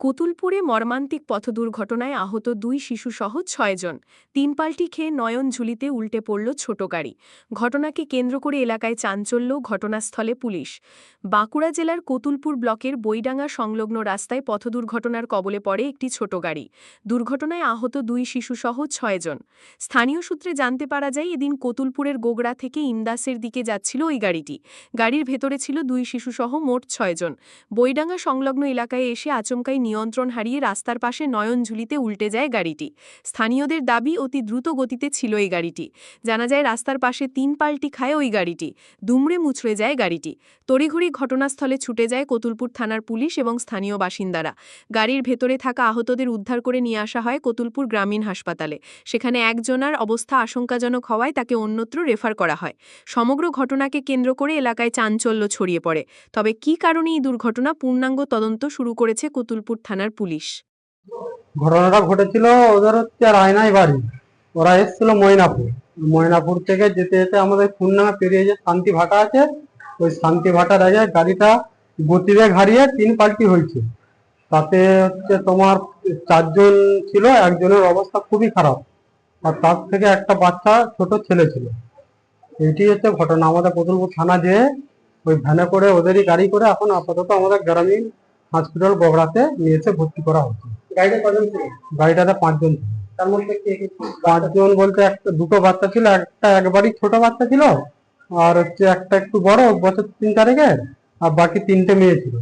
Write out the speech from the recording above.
কতুলপুরে মর্মান্তিক পথ দুর্ঘটনায় আহত দুই শিশুসহ ছয়জন। তিন পাল্টি খেয়ে নয়ন ঝুলিতে উল্টে পড়ল ছোট গাড়ি। ঘটনাকে কেন্দ্র করে এলাকায় চাঞ্চল্য, ঘটনাস্থলে পুলিশ। বাঁকুড়া জেলার কতুলপুর ব্লকের বইডাঙ্গা সংলগ্ন রাস্তায় পথ দুর্ঘটনার কবলে পড়ে একটি ছোট গাড়ি। দুর্ঘটনায় আহত দুই শিশুসহ ছয়জন। স্থানীয় সূত্রে জানতে পারা যায়, এদিন কতুলপুরের গোগড়া থেকে ইন্দাসের দিকে যাচ্ছিল ওই গাড়িটি। গাড়ির ভেতরে ছিল দুই শিশুসহ মোট ছয়জন। বইডাঙ্গা সংলগ্ন এলাকায় এসে আচমকাই নিয়ন্ত্রণ হারিয়ে রাস্তার পাশে নয়নঝুলিতে উল্টে যায় গাড়িটি। স্থানীয়দের দাবি, অতি দ্রুত গতিতে ছিল এই গাড়িটি। জানা যায়, রাস্তার পাশে তিন পাল্টি খায় ওই গাড়িটি। দুমড়ে মুচড়ে যায় গাড়িটি। তড়িঘড়ি ঘটনাস্থলে ছুটে যায় কতুলপুর থানার পুলিশ এবং স্থানীয় বাসিন্দারা। গাড়ির ভেতরে থাকা আহতদের উদ্ধার করে নিয়ে আসা হয় কতুলপুর গ্রামীণ হাসপাতালে। সেখানে একজনার অবস্থা আশঙ্কাজনক হওয়ায় তাকে অন্যত্র রেফার করা হয়। সমগ্র ঘটনাকে কেন্দ্র করে এলাকায় চাঞ্চল্য ছড়িয়ে পড়ে। তবে কী কারণে এই দুর্ঘটনা? পূর্ণাঙ্গ তদন্ত শুরু করেছে কতুলপুর থানার পুলিশ। ঘটনাটা ঘটেছিল, ওদের হচ্ছে রায়নাই বাড়ি। ওরা এসেছিল ময়নাপুর। ময়নাপুর থেকে যেতে যেতে আমাদের খুলনা পেরিয়ে যে শান্তি ভাটা আছে, ওই শান্তি ভাটার আগে গাড়িটা গতিবেগ হারিয়ে তিন পাল্টি হয়েছে। তাতে হচ্ছে তোমার চারজন ছিল, একজনের অবস্থা খুবই খারাপ। আর তার থেকে একটা বাচ্চা ছোট ছেলে ছিল। এইটি হচ্ছে ঘটনা। আমাদের কতুলপুর থানা যেয়ে ওই ভ্যানে করে ওদেরই গাড়ি করে এখন আপাতত আমাদের গ্রামীণ হসপিটাল বগড়াতে নিয়েছে ভর্তি করা হচ্ছে গাড়িটা কজন ছিল? গাড়িটাতে পাঁচজন ছিল। তার মধ্যে কে কে পাঁচজন বলতে একটা দুটো বাচ্চা ছিল একটা একবারই ছোট বাচ্চা ছিল আর হচ্ছে একটা একটু বড় বছর তিন তারিখের আর বাকি তিনটে মেয়ে ছিল।